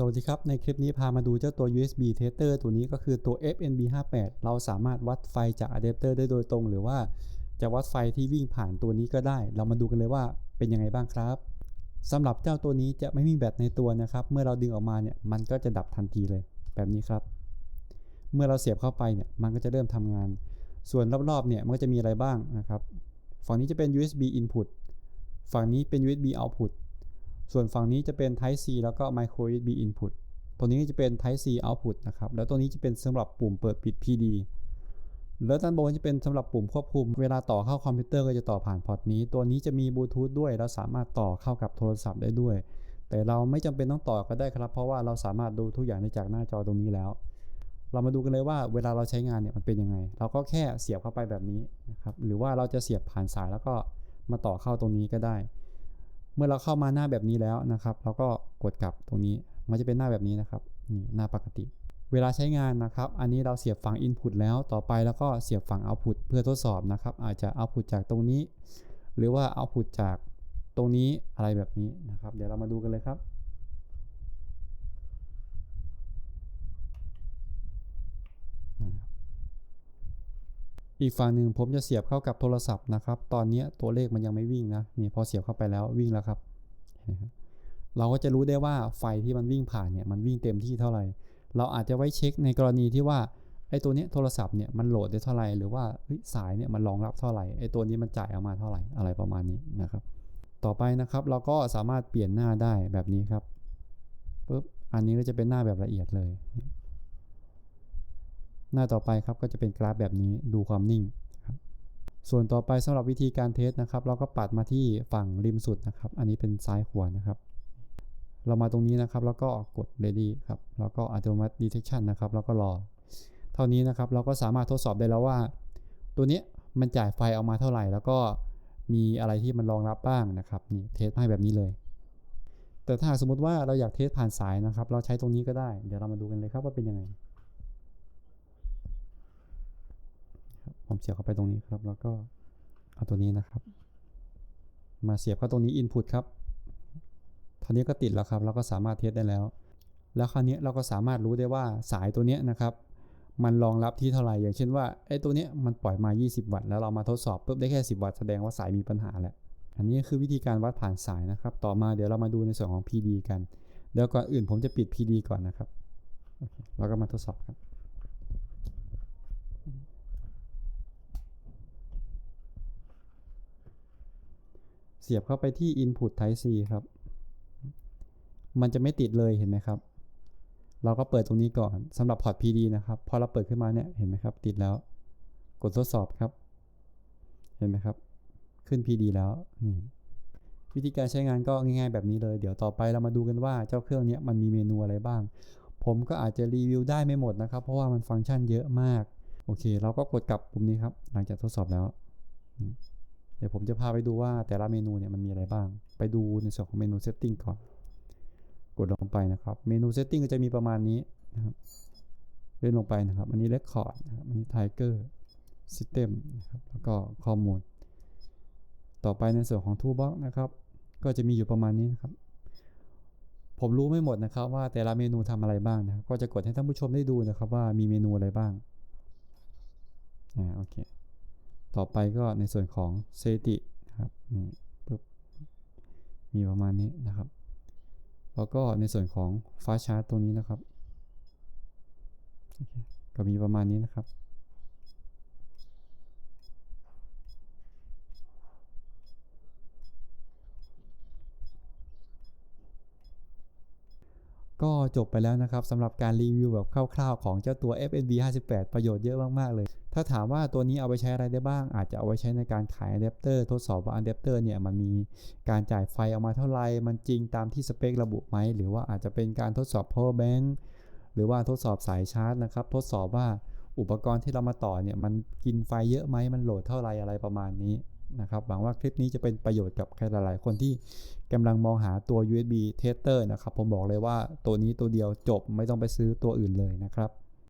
สวัสดีครับ ในคลิปนี้พามาดูเจ้าตัว USB tester ตัวนี้ก็คือตัว FNB58 เราสามารถวัดไฟจากอะแดปเตอร์ได้โดยตรง หรือว่าจะวัดไฟที่วิ่งผ่านตัวนี้ก็ได้ เรามาดูกันเลยว่าเป็นยังไงบ้างครับสำหรับเจ้าตัวนี้จะไม่มีแบตในตัวนะครับ เมื่อเราดึงออกมาเนี่ยมันก็จะดับทันทีเลย แบบนี้ครับ เมื่อเราเสียบเข้าไปเนี่ยมันก็จะเริ่มทำงาน ส่วนรอบๆเนี่ยมันก็จะมีอะไรบ้างนะครับ ฝั่งนี้จะเป็น USB input ฝั่งนี้เป็น USB output ส่วนฝั่งนี้จะเป็น Type C แล้วก็ Micro USB Input ตัวนี้จะเป็น Type C Output นะครับ แล้วตัวนี้จะเป็นสำหรับปุ่มเปิดปิด PD แล้วด้านบนจะเป็นสำหรับปุ่มควบคุม เวลาต่อเข้าคอมพิวเตอร์ก็จะต่อผ่านพอร์ตนี้ ตัวนี้จะมีบลูทูธด้วยแล้วสามารถต่อเข้ากับโทรศัพท์ได้ด้วย แต่เราไม่จำเป็นต้องต่อก็ได้ครับ เพราะว่าเราสามารถดูทุกอย่างได้จากหน้าจอตรงนี้แล้ว เรามาดูกันเลยว่าเวลาเราใช้งานเนี่ยมันเป็นยังไง เราก็แค่เสียบเข้าไปแบบนี้นะครับ หรือว่าเราจะเสียบผ่านสายแล้วก็มาต่อเข้าตรงนี้ก็ได้ เมื่อเราเข้ามาหน้าแบบนี้แล้วนะครับ เราก็กดกลับตรงนี้ มันจะเป็นหน้าแบบนี้นะครับ นี่หน้าปกติ เวลาใช้งานนะครับ อันนี้เราเสียบฝั่ง Input แล้ว ต่อไปแล้วก็เสียบฝั่ง Output เพื่อทดสอบนะครับ อาจจะ Output จากตรงนี้ หรือว่า Output จากตรงนี้อะไรแบบนี้นะครับ เดี๋ยวเรามาดูกันเลยครับ อีกฝั่งหนึ่งผมจะเสียบเข้ากับโทรศัพท์นะครับ ตอนนี้ตัวเลขมันยังไม่วิ่งนะนี่พอเสียบเข้าไปแล้ววิ่งแล้วครับเราก็จะรู้ได้ว่าไฟที่มันวิ่งผ่านเนี่ยมันวิ่งเต็มที่เท่าไหร่ เราอาจจะไว้เช็คในกรณีที่ว่าไอ้ตัวนี้โทรศัพท์เนี่ยมันโหลดได้เท่าไหร่หรือว่าสายเนี่ยมันรองรับเท่าไหร่ไอ้ตัวนี้มันจ่ายออกมาเท่าไหร่อะไรประมาณนี้นะครับ ต่อไปนะครับเราก็สามารถเปลี่ยนหน้าได้แบบนี้ครับปุ๊บอันนี้ก็จะเป็นหน้าแบบละเอียดเลย หน้าต่อไปครับก็จะเป็นกราฟแบบนี้ดูความนิ่งครับส่วนต่อไปสำหรับวิธีการเทสนะครับ เราก็ปัดมาที่ฝั่งริมสุดนะครับ อันนี้เป็นซ้ายขวานะครับ เรามาตรงนี้นะครับ แล้วก็กด ready ครับแล้วก็ automatic detection นะครับแล้วก็รอ เท่านี้นะครับเราก็สามารถทดสอบได้แล้วว่า ตัวนี้มันจ่ายไฟออกมาเท่าไหร่ แล้วก็มีอะไรที่มันรองรับบ้างนะครับนี่เทสให้แบบนี้เลยแต่ถ้าสมมติว่าเราอยากเทสผ่านสายนะครับ เราใช้ตรงนี้ก็ได้ เดี๋ยวเรามาดูกันเลยครับว่าเป็นยังไง ผมเสียบเข้าไปตรงนี้ครับ แล้วก็เอาตัวนี้นะครับ มาเสียบเข้าตรงนี้ Input ครับท่านี้ก็ติดแล้วครับ เราก็สามารถเทสได้แล้ว แล้วคราวนี้เราก็สามารถรู้ได้ว่าสายตัวนี้นะครับ มันรองรับที่เท่าไหร่ อย่างเช่นว่าไอ้ตัวนี้มันปล่อยมา 20 วัตต์ แล้วเรามาทดสอบปุ๊บได้แค่ 10 วัตต์แสดงว่าสายมีปัญหาแหละ อันนี้คือวิธีการวัดผ่านสายนะครับ ต่อมาเดี๋ยวเรามาดูในส่วนของ PD กัน เดี๋ยวก่อนอื่นผมจะปิด PD ก่อนนะครับโอเคแล้วก็มาทดสอบครับเสียบเข้าไปที่ Input Type C ครับ มันจะไม่ติดเลยเห็นไหมครับ เราก็เปิดตรงนี้ก่อนสำหรับพอร์ต PD นะครับพอเราเปิดขึ้นมาเนี่ยเห็นไหมครับ ติดแล้ว กดทดสอบครับ เห็นไหมครับ ขึ้น PD แล้วนี่วิธีการใช้งานก็ง่ายๆแบบนี้เลย เดี๋ยวต่อไปเรามาดูกันว่าเจ้าเครื่องนี้มันมีเมนูอะไรบ้าง ผมก็อาจจะรีวิวได้ไม่หมดนะครับ เพราะว่ามันฟังก์ชันเยอะมาก โอเค เราก็กดกลับปุ่มนี้ครับ หลังจากทดสอบแล้ว เดี๋ยวผมจะพาไปดูว่าแต่ละเมนูเนี่ยมันมีอะไรบ้าง ไปดูในส่วนของเมนูเซตติ้งก่อน กดลงไปนะครับ เมนูเซตติ้งก็จะมีประมาณนี้นะครับ เลื่อนลงไปนะครับ อันนี้เรคคอร์ดนะครับ อันนี้ไทเกอร์ซิสเต็มนะครับ แล้วก็ข้อมูล ต่อไปในส่วนของทูบ็อกนะครับ ก็จะมีอยู่ประมาณนี้นะครับ ผมรู้ไม่หมดนะครับว่าแต่ละเมนูทำอะไรบ้างนะครับ ก็จะกดให้ท่านผู้ชมได้ดูนะครับว่ามีเมนูอะไรบ้าง อ่า โอเค ต่อไปก็ในส่วนของเซติครับนี่ปุ๊บมีประมาณนี้นะครับ แล้วก็ในส่วนของฟ้าชาร์ตตัวนี้นะครับก็มีประมาณนี้นะครับ ก็จบไปแล้วนะครับสำหรับการรีวิวแบบคร่าวๆ ของเจ้าตัว FNB 58 ประโยชน์เยอะมากๆเลย ถ้าถามว่าตัวนี้เอาไปใช้อะไรได้บ้าง อาจจะเอาไว้ใช้ในการขายอะแดปเตอร์ทดสอบว่าอะแดปเตอร์เนี่ยมันมีการจ่ายไฟออกมาเท่าไหร่มันจริงตามที่สเปคระบุไหม หรือว่าอาจจะเป็นการทดสอบ power bank หรือว่าทดสอบสายชาร์จนะครับ ทดสอบว่าอุปกรณ์ที่เรามาต่อเนี่ยมันกินไฟเยอะไหมมันโหลดเท่าไรอะไรประมาณนี้ นะครับหวังว่าคลิปนี้จะเป็นประโยชน์กับใครหลายๆ คนที่กำลังมองหาตัว USB tester นะครับ ผมบอกเลยว่าตัวนี้ตัวเดียวจบไม่ต้องไปซื้อตัวอื่นเลยนะครับ